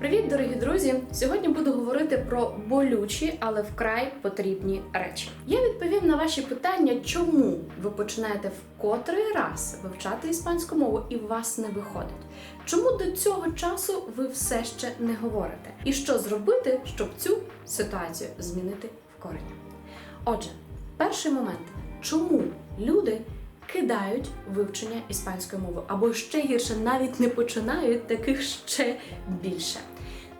Привіт, дорогі друзі! Сьогодні буду говорити про болючі, але вкрай потрібні речі. Я відповім на ваші питання, чому ви починаєте в котрий раз вивчати іспанську мову і вас не виходить. Чому до цього часу ви все ще не говорите? І що зробити, щоб цю ситуацію змінити в корені? Отже, перший момент, чому люди кидають вивчення іспанської мови, або ще гірше, навіть не починають таких ще більше.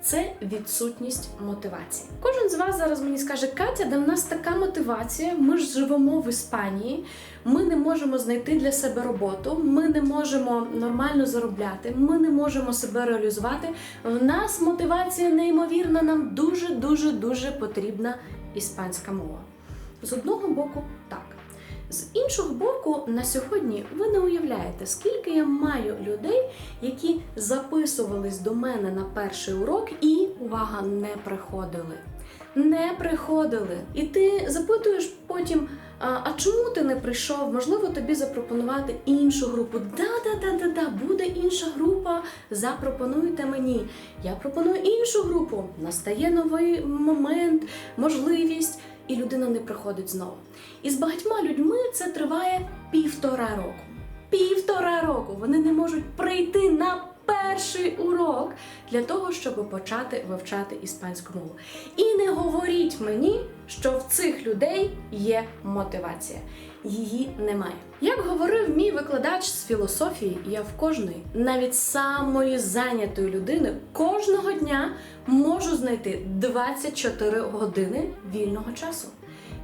Це відсутність мотивації. Кожен з вас зараз мені скаже, Катя, де в нас така мотивація, ми ж живемо в Іспанії, ми не можемо знайти для себе роботу, ми не можемо нормально заробляти, ми не можемо себе реалізувати. В нас мотивація неймовірна, нам дуже дуже дуже потрібна іспанська мова. З одного боку, так. З іншого боку, на сьогодні ви не уявляєте, скільки я маю людей, які записувались до мене на перший урок і, увага, не приходили. Не приходили. І ти запитуєш потім, а, чому ти не прийшов? Можливо, тобі запропонувати іншу групу. Да-да-да-да-да, буде інша група, запропонуйте мені. Я пропоную іншу групу. Настає новий момент, можливість і людина не приходить знову. І з багатьма людьми це триває півтора року. Півтора року вони не можуть прийти на перший урок для того, щоб почати вивчати іспанську мову. І не говоріть мені, що в цих людей є мотивація. Її немає. Як говорив мій викладач з філософії, я в кожної, навіть самої зайнятої людини, кожного дня можу знайти 24 години вільного часу.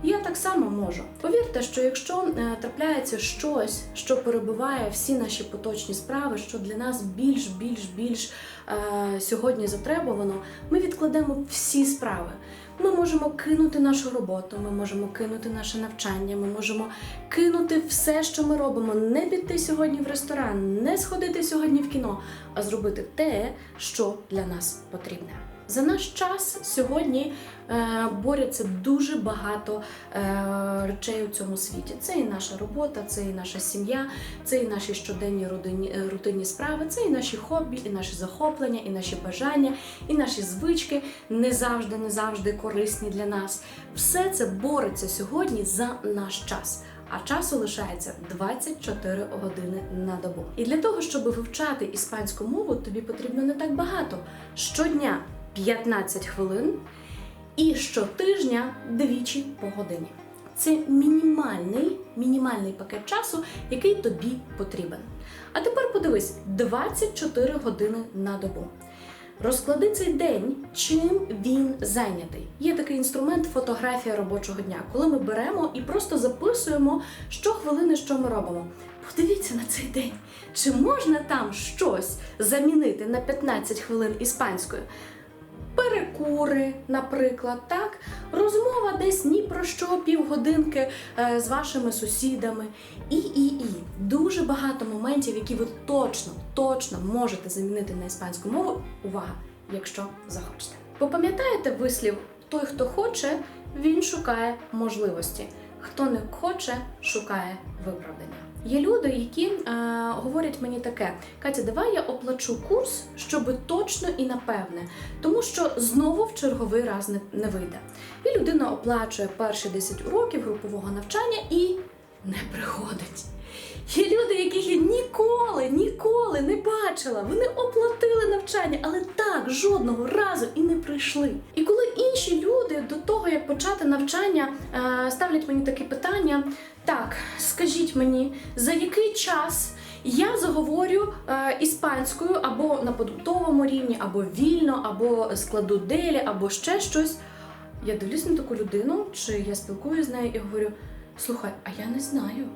Я так само можу. Повірте, що якщо е, трапляється щось, що перебиває всі наші поточні справи, що для нас більш, більш, більш е, сьогодні затребувано, ми відкладемо всі справи. Ми можемо кинути нашу роботу, ми можемо кинути наше навчання, ми можемо кинути все, що ми робимо, не піти сьогодні в ресторан, не сходити сьогодні в кіно, а зробити те, що для нас потрібне. За наш час сьогодні е, борються дуже багато е, речей у цьому світі. Це і наша робота, це і наша сім'я, це і наші щоденні е, рутинні справи, це і наші хобі, і наші захоплення, і наші бажання, і наші звички не завжди, не завжди корисні для нас. Все це бореться сьогодні за наш час. А часу лишається 24 години на добу. І для того, щоб вивчати іспанську мову, тобі потрібно не так багато. Щодня 15 хвилин і щотижня двічі по годині. Це мінімальний, мінімальний пакет часу, який тобі потрібен. А тепер подивись: 24 години на добу. Розклади цей день, чим він зайнятий. Є такий інструмент фотографія робочого дня, коли ми беремо і просто записуємо щохвилини, що ми робимо. Подивіться на цей день, чи можна там щось замінити на 15 хвилин іспанською? Перекури, наприклад, так, розмова десь ні про що півгодинки е, з вашими сусідами. І, і, і дуже багато моментів, які ви точно, точно можете замінити на іспанську мову. Увага, якщо захочете. Попам'ятаєте вислів той, хто хоче, він шукає можливості. Хто не хоче, шукає виправдання. Є люди, які е, говорять мені таке: Катя, давай я оплачу курс, щоб точно і напевне, тому що знову в черговий раз не, не вийде. І людина оплачує перші 10 уроків групового навчання і не приходить. Є люди, яких я ніколи, ніколи не бачила. Вони оплатили навчання, але так жодного разу і не прийшли. І коли інші люди до того, як почати навчання, е, ставлять мені таке питання: так, скажіть мені, за який час я заговорю е, іспанською або на побутовому рівні, або вільно, або складу делі, або ще щось. Я дивлюсь на таку людину, чи я спілкуюся з нею і говорю: слухай, а я не знаю.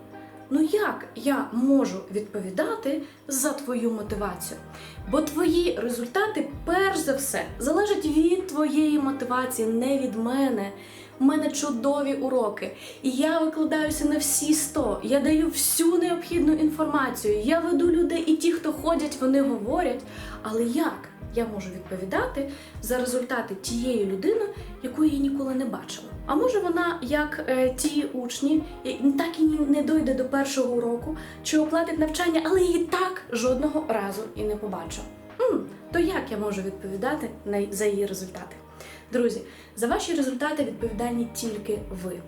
Ну як я можу відповідати за твою мотивацію? Бо твої результати, перш за все, залежать від твоєї мотивації, не від мене. У мене чудові уроки, і я викладаюся на всі 100. Я даю всю необхідну інформацію. Я веду людей, і ті, хто ходять, вони говорять. Але як я можу відповідати за результати тієї людини, яку я ніколи не бачила? А може вона, як е, ті учні, так і не дойде до першого уроку, чи оплатить навчання, але її так жодного разу і не побачу. То як я можу відповідати за її результати? Друзі, за ваші результати відповідальні тільки ви.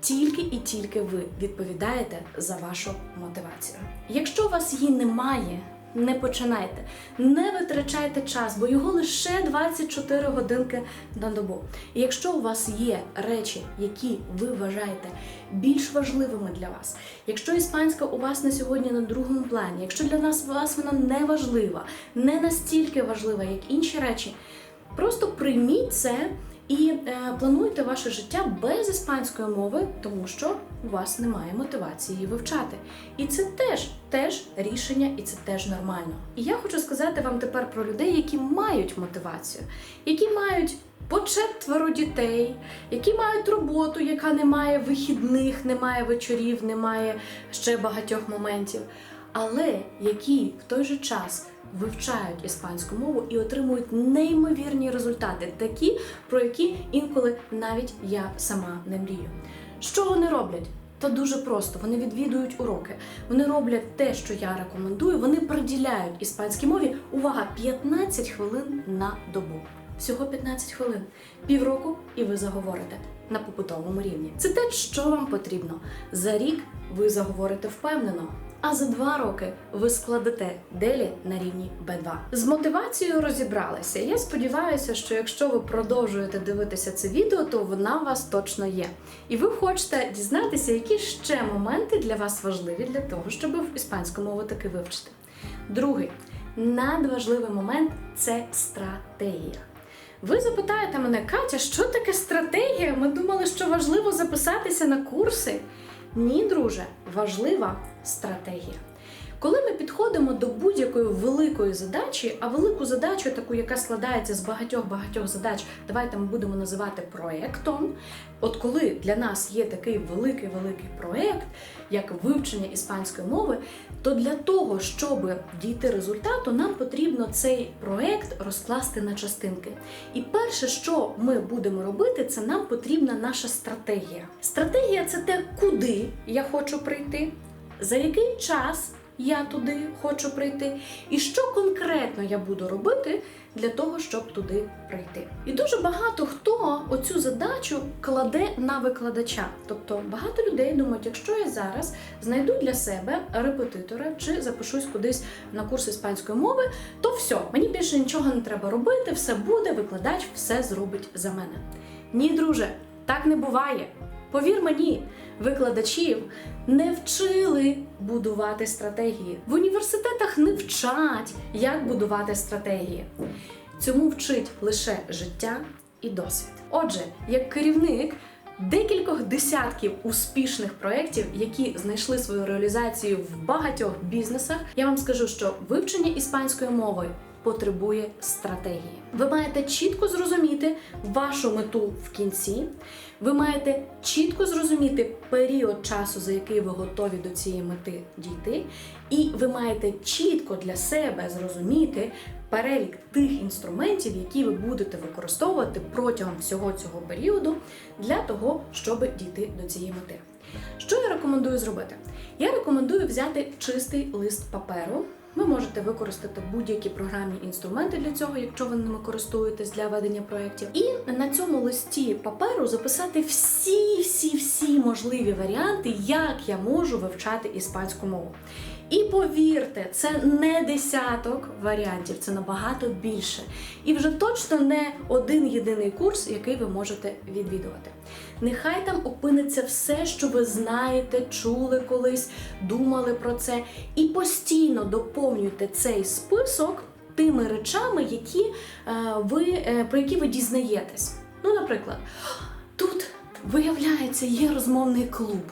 Тільки і тільки ви відповідаєте за вашу мотивацію. Якщо у вас її немає, не починайте, не витрачайте час, бо його лише 24 годинки на добу. І якщо у вас є речі, які ви вважаєте більш важливими для вас, якщо іспанська у вас на сьогодні на другому плані, якщо для нас вас вона не важлива, не настільки важлива, як інші речі, просто прийміть це. І е, плануйте ваше життя без іспанської мови, тому що у вас немає мотивації її вивчати. І це теж теж рішення, і це теж нормально. І я хочу сказати вам тепер про людей, які мають мотивацію, які мають по четверо дітей, які мають роботу, яка не має вихідних, не має вечорів, не має ще багатьох моментів, але які в той же час вивчають іспанську мову і отримують неймовірні результати, такі, про які інколи навіть я сама не мрію. Що вони роблять? Та дуже просто. Вони відвідують уроки. Вони роблять те, що я рекомендую. Вони приділяють іспанській мові увага 15 хвилин на добу. Всього 15 хвилин, півроку, і ви заговорите на побутовому рівні. Це те, що вам потрібно. За рік ви заговорите впевнено. А за два роки ви складете делі на рівні B2. З мотивацією розібралися. Я сподіваюся, що якщо ви продовжуєте дивитися це відео, то вона у вас точно є. І ви хочете дізнатися, які ще моменти для вас важливі для того, щоб в іспанську мову таки вивчити. Другий надважливий момент це стратегія. Ви запитаєте мене, Катя, що таке стратегія? Ми думали, що важливо записатися на курси. Ні, друже, важлива стратегія. Коли ми підходимо до будь-якої великої задачі, а велику задачу, таку, яка складається з багатьох-багатьох задач, давайте ми будемо називати проєктом. От коли для нас є такий великий-великий проєкт, як вивчення іспанської мови, то для того, щоб дійти результату, нам потрібно цей проєкт розкласти на частинки. І перше, що ми будемо робити, це нам потрібна наша стратегія. Стратегія це те, куди я хочу прийти, за який час я туди хочу прийти, і що конкретно я буду робити для того, щоб туди прийти. І дуже багато хто оцю задачу кладе на викладача. Тобто багато людей думають, якщо я зараз знайду для себе репетитора чи запишусь кудись на курс іспанської мови, то все, мені більше нічого не треба робити, все буде, викладач все зробить за мене. Ні, друже, так не буває. Повір мені, викладачів не вчили будувати стратегії. В університетах не вчать, як будувати стратегії. Цьому вчить лише життя і досвід. Отже, як керівник декількох десятків успішних проєктів, які знайшли свою реалізацію в багатьох бізнесах, я вам скажу, що вивчення іспанської мови потребує стратегії. Ви маєте чітко зрозуміти вашу мету в кінці. Ви маєте чітко зрозуміти період часу, за який ви готові до цієї мети дійти, і ви маєте чітко для себе зрозуміти перелік тих інструментів, які ви будете використовувати протягом всього цього періоду для того, щоб дійти до цієї мети. Що я рекомендую зробити? Я рекомендую взяти чистий лист паперу. Ви можете використати будь-які програмні інструменти для цього, якщо ви ними користуєтесь для ведення проєктів. І на цьому листі паперу записати всі, всі, всі можливі варіанти, як я можу вивчати іспанську мову. І повірте, це не десяток варіантів, це набагато більше. І вже точно не один єдиний курс, який ви можете відвідувати. Нехай там опиниться все, що ви знаєте, чули колись, думали про це, і постійно доповнюйте цей список тими речами, які е, ви, е, про які ви дізнаєтесь. Ну, наприклад, тут виявляється, є розмовний клуб.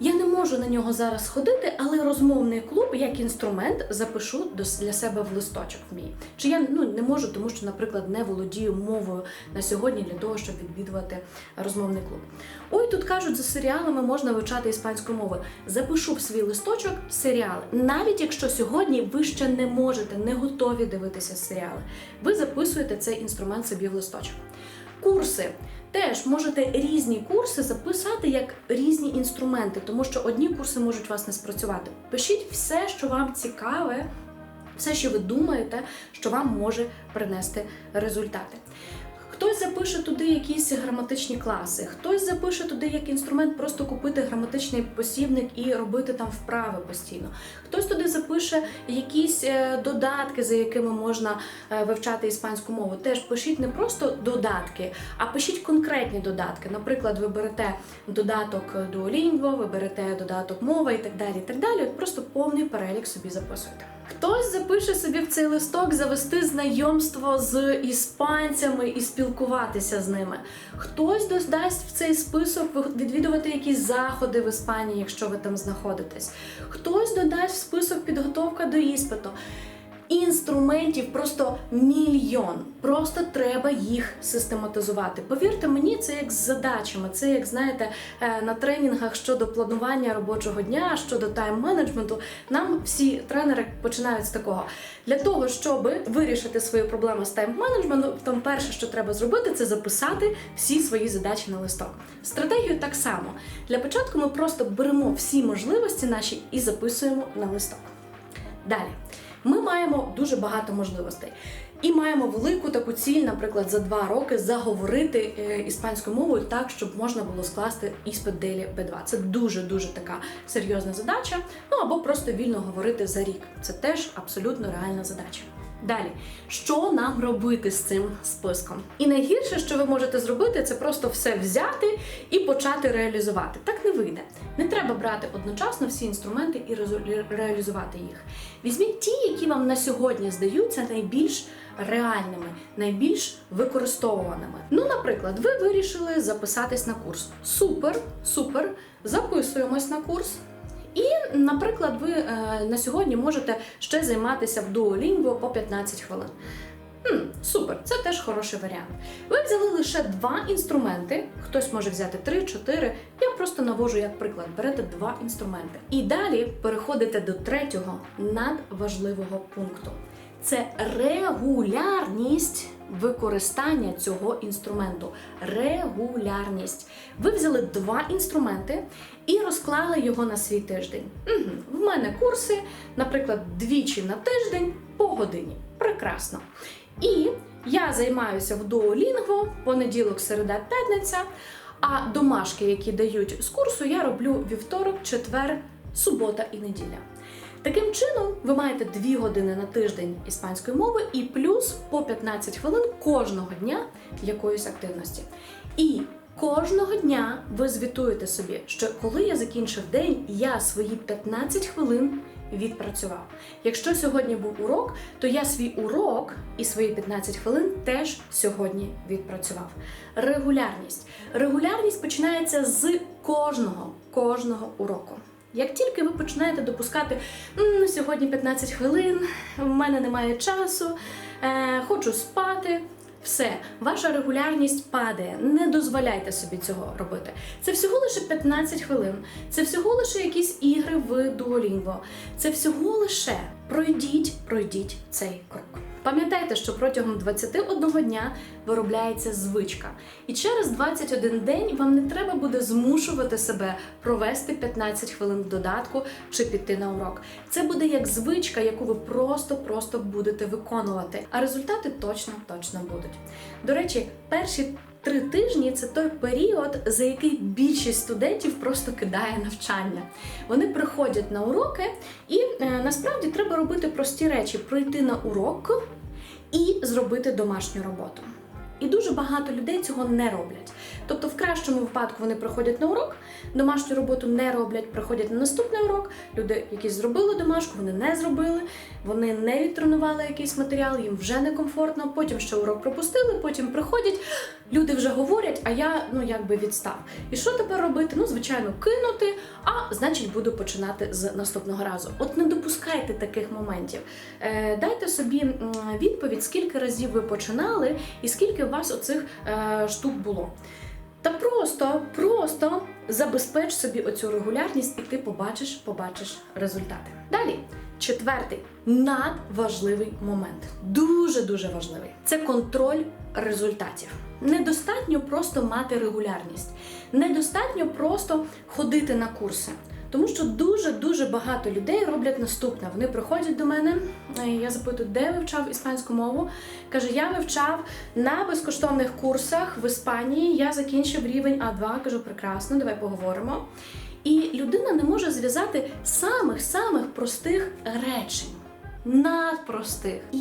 Я не можу на нього зараз ходити, але розмовний клуб як інструмент запишу для себе в листочок мій. Чи я ну, не можу, тому що, наприклад, не володію мовою на сьогодні для того, щоб відвідувати розмовний клуб. Ой, тут кажуть, за серіалами можна вивчати іспанську мову. Запишу в свій листочок серіали. Навіть якщо сьогодні ви ще не можете, не готові дивитися серіали, ви записуєте цей інструмент собі в листочок. Курси. Теж можете різні курси записати як різні інструменти, тому що одні курси можуть вас не спрацювати. Пишіть все, що вам цікаве все, що ви думаєте, що вам може принести результати. Хтось запише туди якісь граматичні класи, хтось запише туди як інструмент просто купити граматичний посібник і робити там вправи постійно. Хтось туди запише якісь е, додатки, за якими можна е, вивчати іспанську мову. Теж пишіть не просто додатки, а пишіть конкретні додатки. Наприклад, ви берете додаток Duolingo, ви берете додаток мова і так далі. І так далі. Просто повний перелік собі записуйте. Хтось запише собі в цей листок завести знайомство з іспанцями і спілкуватися з ними. Хтось додасть в цей список відвідувати якісь заходи в Іспанії, якщо ви там знаходитесь. Хтось додасть в список підготовка до іспиту. Інструментів просто мільйон. Просто треба їх систематизувати. Повірте мені, це як з задачами. Це як знаєте е, на тренінгах щодо планування робочого дня, щодо тайм-менеджменту. Нам всі тренери починають з такого. Для того, щоб вирішити свою проблему з тайм-менеджментом, перше, що треба зробити, це записати всі свої задачі на листок. Стратегію так само. Для початку ми просто беремо всі можливості наші і записуємо на листок. Далі. Ми маємо дуже багато можливостей. І маємо велику таку ціль, наприклад, за два роки заговорити е, іспанською мовою так, щоб можна було скласти іспит Делі Б2. Це дуже дуже така серйозна задача. Ну або просто вільно говорити за рік. Це теж абсолютно реальна задача. Далі, що нам робити з цим списком? І найгірше, що ви можете зробити, це просто все взяти і почати реалізувати. Так не вийде. Не треба брати одночасно всі інструменти і реалізувати їх. Візьміть ті, які вам на сьогодні здаються найбільш реальними, найбільш використовуваними. Ну, наприклад, ви вирішили записатись на курс. Супер, супер. Записуємось на курс. І, наприклад, ви е, на сьогодні можете ще займатися в Duolingo по 15 хвилин. Хм, супер, це теж хороший варіант. Ви взяли лише два інструменти, хтось може взяти 3-4. Я просто навожу як приклад. Берете два інструменти. І далі переходите до третього надважливого пункту. Це регулярність використання цього інструменту. Регулярність. Ви взяли два інструменти і розклали його на свій тиждень. Угу. В мене курси, наприклад, двічі на тиждень по годині. Прекрасно. І я займаюся в Duolingo понеділок, середа, п'ятниця. А домашки, які дають з курсу, я роблю вівторок, четвер, субота і неділя. Таким чином, ви маєте 2 години на тиждень іспанської мови і плюс по 15 хвилин кожного дня якоїсь активності. І кожного дня ви звітуєте собі, що коли я закінчив день, я свої 15 хвилин відпрацював. Якщо сьогодні був урок, то я свій урок і свої 15 хвилин теж сьогодні відпрацював. Регулярність. Регулярність починається з кожного, кожного уроку. Як тільки ви починаєте допускати «М, сьогодні 15 хвилин, в мене немає часу, е, хочу спати. Все, ваша регулярність падає. Не дозволяйте собі цього робити. Це всього лише 15 хвилин. Це всього лише якісь ігри в Duolingo. Це всього лише пройдіть, пройдіть цей крок. Пам'ятайте, що протягом 21 дня виробляється звичка, і через 21 день вам не треба буде змушувати себе провести 15 хвилин в додатку чи піти на урок. Це буде як звичка, яку ви просто-просто будете виконувати. А результати точно точно будуть. До речі, перші три тижні це той період, за який більшість студентів просто кидає навчання. Вони приходять на уроки, і е, насправді треба робити прості речі: пройти на урок і зробити домашню роботу. І дуже багато людей цього не роблять. Тобто, в кращому випадку вони приходять на урок, домашню роботу не роблять, приходять на наступний урок. Люди, які зробили домашку, вони не зробили, вони не відтренували якийсь матеріал, їм вже некомфортно. Потім ще урок пропустили, потім приходять. Люди вже говорять, а я ну якби відстав. І що тепер робити? Ну, звичайно, кинути, а значить буду починати з наступного разу. От не допускайте таких моментів. Е, дайте собі відповідь, скільки разів ви починали і скільки у вас оцих е, штук було. Та просто, просто забезпеч собі оцю регулярність, і ти побачиш, побачиш результати. Далі, четвертий надважливий момент. Дуже дуже важливий. Це контроль результатів. Недостатньо просто мати регулярність, недостатньо просто ходити на курси. Тому що дуже дуже багато людей роблять наступне. Вони приходять до мене. е, Я запитую, де вивчав іспанську мову. Каже, я вивчав на безкоштовних курсах в Іспанії. Я закінчив рівень А2. Кажу, прекрасно, давай поговоримо. І людина не може зв'язати самих самих простих речень. Надпростих. І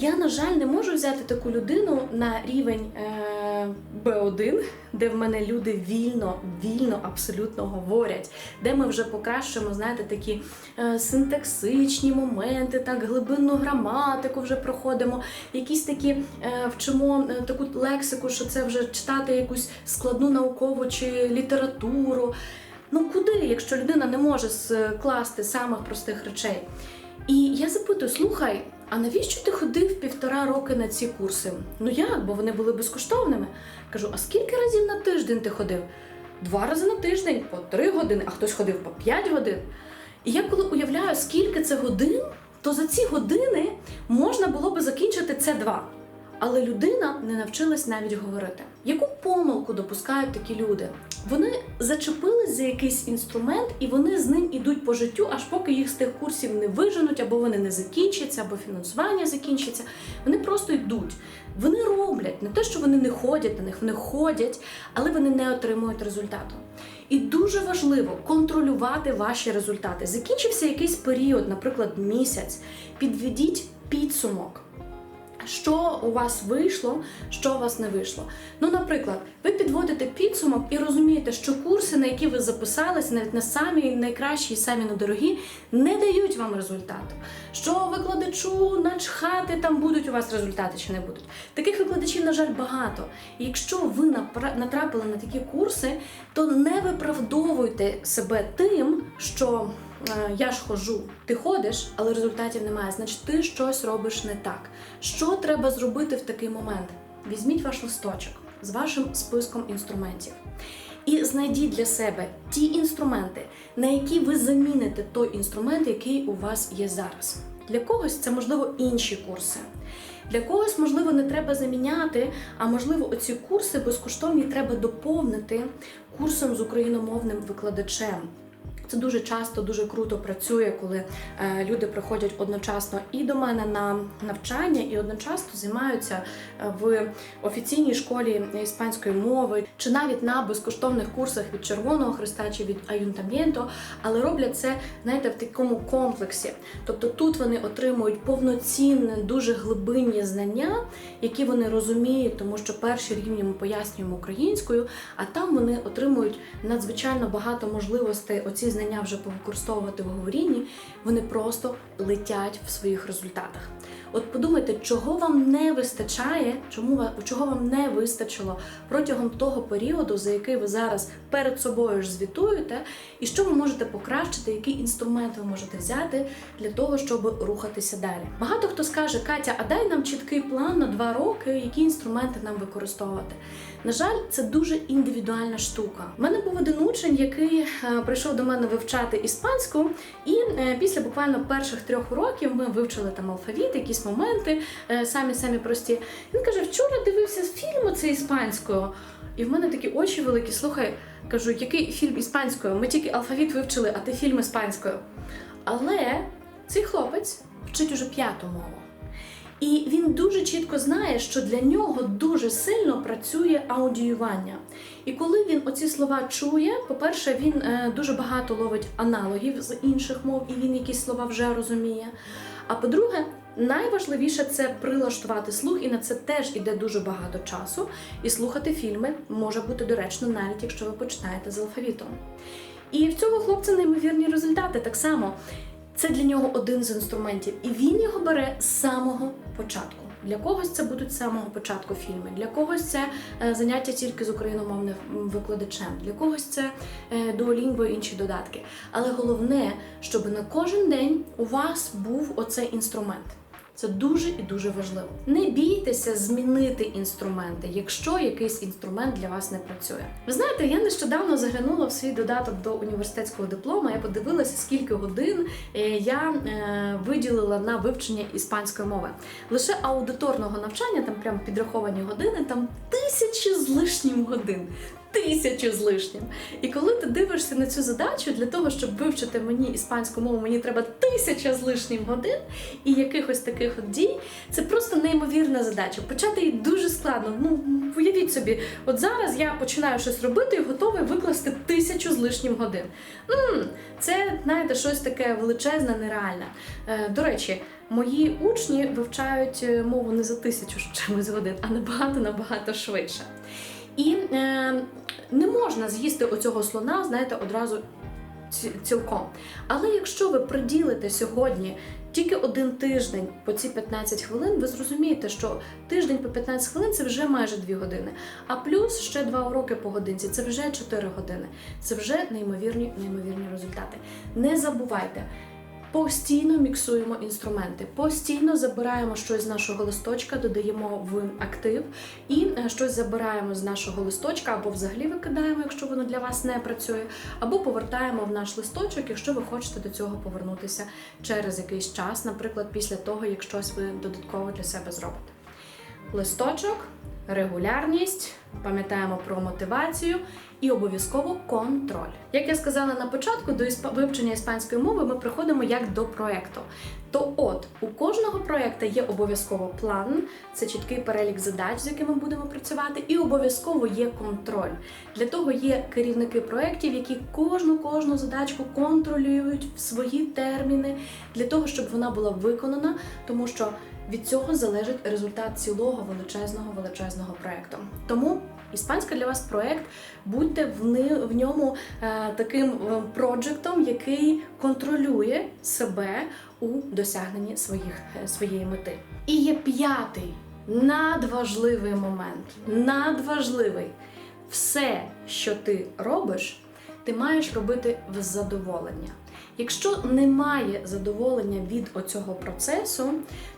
я, на жаль, не можу взяти таку людину на рівень е, Б1, де в мене люди вільно, вільно абсолютно говорять, де ми вже покращуємо, знаєте, такі е, синтаксичні моменти, так, глибинну граматику вже проходимо, якісь такі е, вчимо е, таку лексику, що це вже читати якусь складну наукову чи літературу. Ну куди, якщо людина не може скласти самих простих речей? І я запитую: слухай, а навіщо ти ходив півтора роки на ці курси? Ну як, бо вони були безкоштовними. Кажу, а скільки разів на тиждень ти ходив? Два рази на тиждень, по три години, а хтось ходив по п'ять годин. І я коли уявляю, скільки це годин, то за ці години можна було би закінчити це два. Але людина не навчилась навіть говорити. Яку помилку допускають такі люди? Вони зачепились за якийсь інструмент і вони з ним ідуть по життю, аж поки їх з тих курсів не виженуть, або вони не закінчаться, або фінансування закінчиться. Вони просто йдуть. Вони роблять не те, що вони не ходять на них, вони ходять, але вони не отримують результату. І дуже важливо контролювати ваші результати. Закінчився якийсь період, наприклад, місяць. Підведіть підсумок. Що у вас вийшло, що у вас не вийшло. Ну, наприклад, ви підводите підсумок і розумієте, що курси, на які ви записались, навіть на самі найкращі і самі недорогі, не дають вам результату. Що викладачу начхати, там будуть у вас результати чи не будуть. Таких викладачів, на жаль, багато. І якщо ви натрапили на такі курси, то не виправдовуйте себе тим, що я ж хожу, ти ходиш, але результатів немає. Значить, ти щось робиш не так. Що треба зробити в такий момент? Візьміть ваш листочок з вашим списком інструментів. І знайдіть для себе ті інструменти, на які ви заміните той інструмент, який у вас є зараз. Для когось це можливо інші курси. Для когось, можливо, не треба заміняти, а можливо, оці курси безкоштовні треба доповнити курсом з україномовним викладачем. Це дуже часто дуже круто працює, коли е, люди приходять одночасно і до мене на навчання, і одночасно займаються е, в офіційній школі іспанської мови, чи навіть на безкоштовних курсах від Червоного Христа чи від Аюнтамєнто, але роблять це, знаєте, в такому комплексі. Тобто тут вони отримують повноцінне, дуже глибинні знання, які вони розуміють, тому що перші рівні ми пояснюємо українською, а там вони отримують надзвичайно багато можливостей оці знання вже повикористовувати в говорінні, вони просто летять в своїх результатах. От подумайте, чого вам не вистачає, чому чого вам не вистачило протягом того періоду, за який ви зараз перед собою ж звітуєте, і що ви можете покращити, який інструмент ви можете взяти для того, щоб рухатися далі. Багато хто скаже, Катя, а дай нам чіткий план на два роки, які інструменти нам використовувати. На жаль, це дуже індивідуальна штука. У мене був один учень, який е, прийшов до мене вивчати іспанську, і е, після буквально перших трьох уроків ми вивчили там алфавіт, якісь моменти, е, самі самі прості. Він каже: вчора дивився фільм оце іспанською. І в мене такі очі великі. Слухай, кажу, який фільм іспанською? Ми тільки алфавіт вивчили, а ти фільм іспанською. Але цей хлопець вчить уже п'яту мову. І він дуже чітко знає, що для нього дуже сильно працює аудіювання. І коли він оці слова чує, по-перше, він е, дуже багато ловить аналогів з інших мов, і він якісь слова вже розуміє. А по-друге, найважливіше це прилаштувати слух, і на це теж іде дуже багато часу. І слухати фільми може бути доречно, навіть якщо ви починаєте з алфавітом. І в цього хлопця неймовірні результати так само. Це для нього один з інструментів, і він його бере з самого початку. Для когось це будуть з самого початку фільми, для когось це е, заняття тільки з україномовним викладачем, для когось це е, Duolingo і інші додатки. Але головне, щоб на кожен день у вас був оцей інструмент. Це дуже і дуже важливо. Не бійтеся змінити інструменти, якщо якийсь інструмент для вас не працює. Ви знаєте, я нещодавно заглянула в свій додаток до університетського диплома. Я подивилася, скільки годин е, я е, виділила на вивчення іспанської мови. Лише аудиторного навчання, там прям підраховані години, там тисячі з лишнім годин. Тисячу з лишнім. І коли ти дивишся на цю задачу, для того, щоб вивчити мені іспанську мову, мені треба тисяча з лишнім годин і якихось таких от дій. Це просто неймовірна задача. Почати її дуже складно. Ну уявіть собі, от зараз я починаю щось робити і готовий викласти тисячу з лишнім годин. м це знаєте, щось таке величезне, нереальне. Е, до речі, мої учні вивчають е, мову не за тисячу чимось годин, а набагато набагато швидше. І е, не можна з'їсти оцього слона, знаєте, одразу цілком. Але якщо ви приділите сьогодні тільки один тиждень по ці 15 хвилин, ви зрозумієте, що тиждень по 15 хвилин це вже майже 2 години. А плюс ще 2 уроки по годинці це вже 4 години. Це вже неймовірні, неймовірні результати. Не забувайте. Постійно міксуємо інструменти, постійно забираємо щось з нашого листочка, додаємо в актив, і е, щось забираємо з нашого листочка, або взагалі викидаємо, якщо воно для вас не працює, або повертаємо в наш листочок, якщо ви хочете до цього повернутися через якийсь час, наприклад, після того, як щось ви додатково для себе зробите. Листочок, регулярність, пам'ятаємо про мотивацію і обов'язково контроль. Як я сказала на початку, до вивчення іспанської мови ми приходимо як до проекту. То от у кожного проекту є обов'язково план, це чіткий перелік задач, з якими будемо працювати, і обов'язково є контроль. Для того є керівники проєктів, які кожну кожну задачку контролюють в свої терміни, для того, щоб вона була виконана, тому що від цього залежить результат цілого величезного величезного проекту. Тому іспанська для вас проект, будьте в, ни- в ньому е, таким е, проджектом, який контролює себе у досягненні своїх, е, своєї мети. І є п'ятий надважливий момент. Надважливий. Все, що ти робиш, ти маєш робити в задоволення. Якщо немає задоволення від оцього процесу,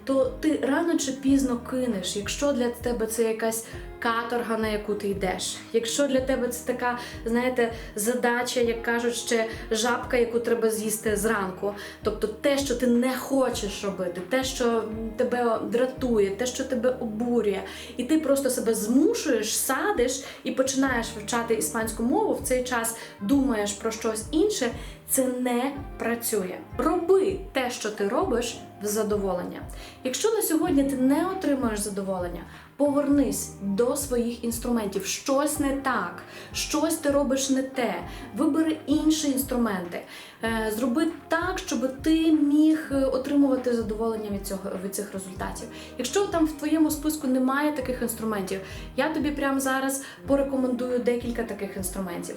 то ти рано чи пізно кинеш, якщо для тебе це якась каторга, на яку ти йдеш. Якщо для тебе це така, знаєте, задача, як кажуть, ще жабка, яку треба з'їсти зранку. Тобто те, що ти не хочеш робити, те, що тебе дратує, те, що тебе обурює, і ти просто себе змушуєш, садиш і починаєш вивчати іспанську мову в цей час думаєш про щось інше. Це не працює. Роби те, що ти робиш, в задоволення. Якщо на сьогодні ти не отримуєш задоволення, повернись до своїх інструментів. Щось не так, щось ти робиш не те. Вибери інші інструменти. Е, Зроби так, щоб ти міг е, отримувати задоволення від цього від цих результатів. Якщо там в твоєму списку немає таких інструментів, я тобі прямо зараз порекомендую декілька таких інструментів.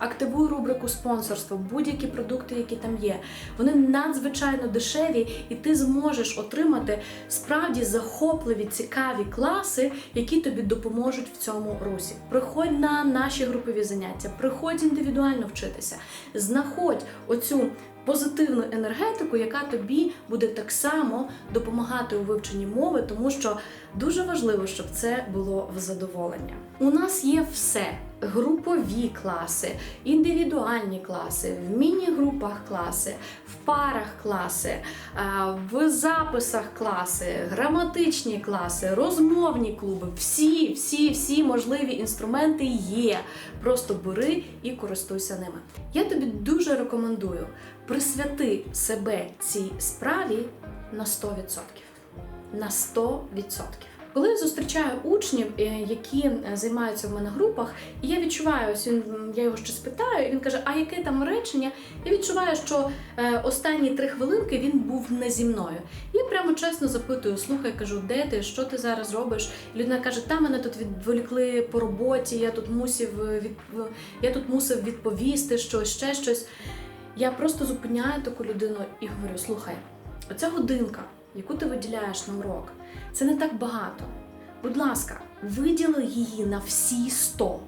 Активуй рубрику спонсорство, будь-які продукти, які там є. Вони надзвичайно дешеві, і ти зможеш отримати справді захопливі, цікаві класи, які тобі допоможуть в цьому русі. Приходь на наші групові заняття, приходь індивідуально вчитися, знаходь оцю. Позитивну енергетику, яка тобі буде так само допомагати у вивченні мови, тому що дуже важливо, щоб це було в задоволення. У нас є все: групові класи, індивідуальні класи, в міні-групах класи, в парах класи, в записах класи, граматичні класи, розмовні клуби. Всі, всі, всі можливі інструменти є. Просто бери і користуйся ними. Я тобі дуже рекомендую присвяти себе цій справі на 100%. На 100%. Коли я зустрічаю учнів, е, які е, займаються в мене групах, і я відчуваю, він я його щось питаю, і він каже, а яке там речення? Я відчуваю, що е, останні три хвилинки він був не зі мною. Я прямо чесно запитую, слухай, кажу, де ти, що ти зараз робиш? Людина каже, та мене тут відволікли по роботі, я тут мусив від... я тут мусив відповісти щось, ще щось. Я просто зупиняю таку людину і говорю: слухай, оця годинка, яку ти виділяєш на урок, це не так багато. Будь ласка, виділи її на всі 100.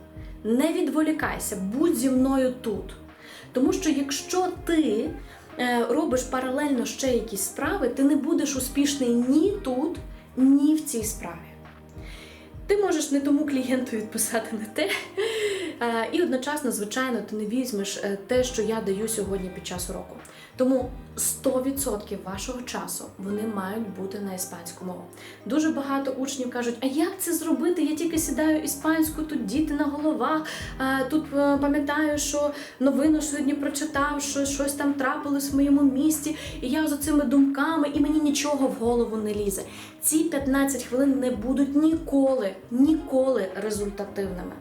Не відволікайся, будь зі мною тут. Тому що якщо ти е, робиш паралельно ще якісь справи, ти не будеш успішний ні тут, ні в цій справі. Ти можеш не тому клієнту відписати не те, І одночасно, звичайно, ти не візьмеш е, те, що я даю сьогодні під час уроку. Тому 100% вашого часу вони мають бути на іспанську мову. Дуже багато учнів кажуть: а як це зробити? Я тільки сідаю іспанську, тут діти на головах. е, Тут е, пам'ятаю, що новину сьогодні прочитав, що щось там трапилось в моєму місті, і я за цими думками, і мені нічого в голову не лізе. Ці 15 хвилин не будуть ніколи, ніколи результативними.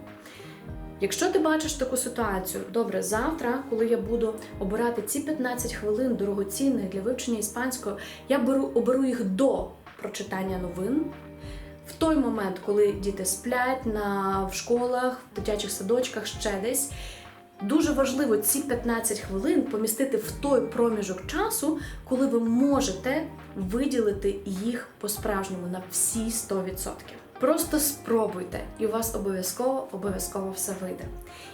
Якщо ти бачиш таку ситуацію, добре, завтра, коли я буду обирати ці 15 хвилин дорогоцінних для вивчення іспанської, я беру оберу їх до прочитання новин. В той момент, коли діти сплять на в школах, в дитячих садочках, ще десь. Дуже важливо ці 15 хвилин помістити в той проміжок часу, коли ви можете виділити їх по-справжньому на всі 100%. Просто спробуйте, і у вас обов'язково обов'язково все вийде.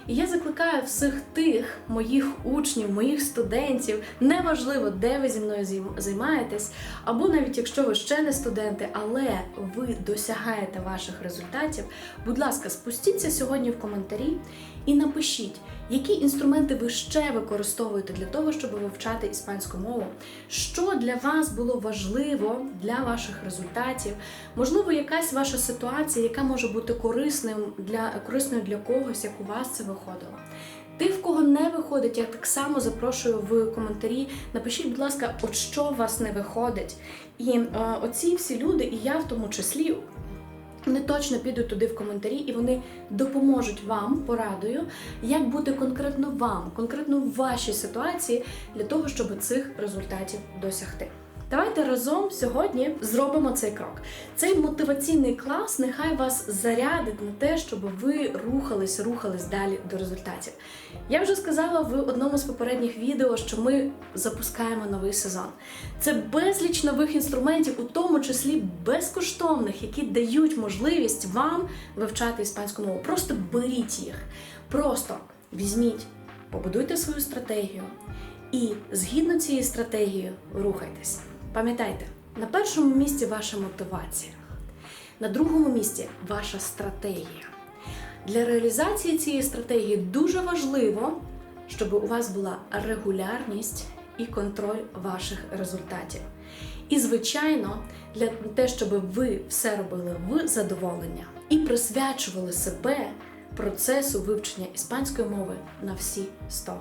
І я закликаю всіх тих моїх учнів, моїх студентів, неважливо, де ви зі мною займаєтесь, або навіть якщо ви ще не студенти, але ви досягаєте ваших результатів. Будь ласка, спустіться сьогодні в коментарі і напишіть, які інструменти ви ще використовуєте для того, щоб вивчати іспанську мову, що для вас було важливо для ваших результатів, можливо, якась ваша ситуація, яка може бути корисним для корисною для когось, як у вас це виходило. Тих, в кого не виходить, я так само запрошую в коментарі. Напишіть, будь ласка, от що у вас не виходить. І е, оці всі люди, і я в тому числі, вони точно підуть туди в коментарі і вони допоможуть вам порадою, як бути конкретно вам, конкретно в вашій ситуації для того, щоб цих результатів досягти. Давайте разом сьогодні зробимо цей крок. Цей мотиваційний клас нехай вас зарядить на те, щоб ви рухались, рухались далі до результатів. Я вже сказала в одному з попередніх відео, що ми запускаємо новий сезон. Це безліч нових інструментів, у тому числі безкоштовних, які дають можливість вам вивчати іспанську мову. Просто беріть їх. Просто візьміть, побудуйте свою стратегію і згідно цієї стратегії рухайтесь. Пам'ятайте, на першому місці ваша мотивація, на другому місці ваша стратегія. Для реалізації цієї стратегії дуже важливо, щоб у вас була регулярність і контроль ваших результатів. І, звичайно, для те, щоб ви все робили в задоволення і присвячували себе процесу вивчення іспанської мови на всі 100%.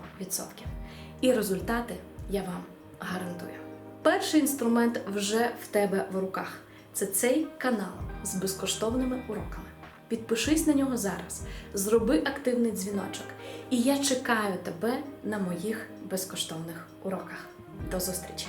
І результати я вам гарантую. Перший інструмент вже в тебе в руках. Це цей канал з безкоштовними уроками. Підпишись на нього зараз, зроби активний дзвіночок, і я чекаю тебе на моїх безкоштовних уроках. До зустрічі!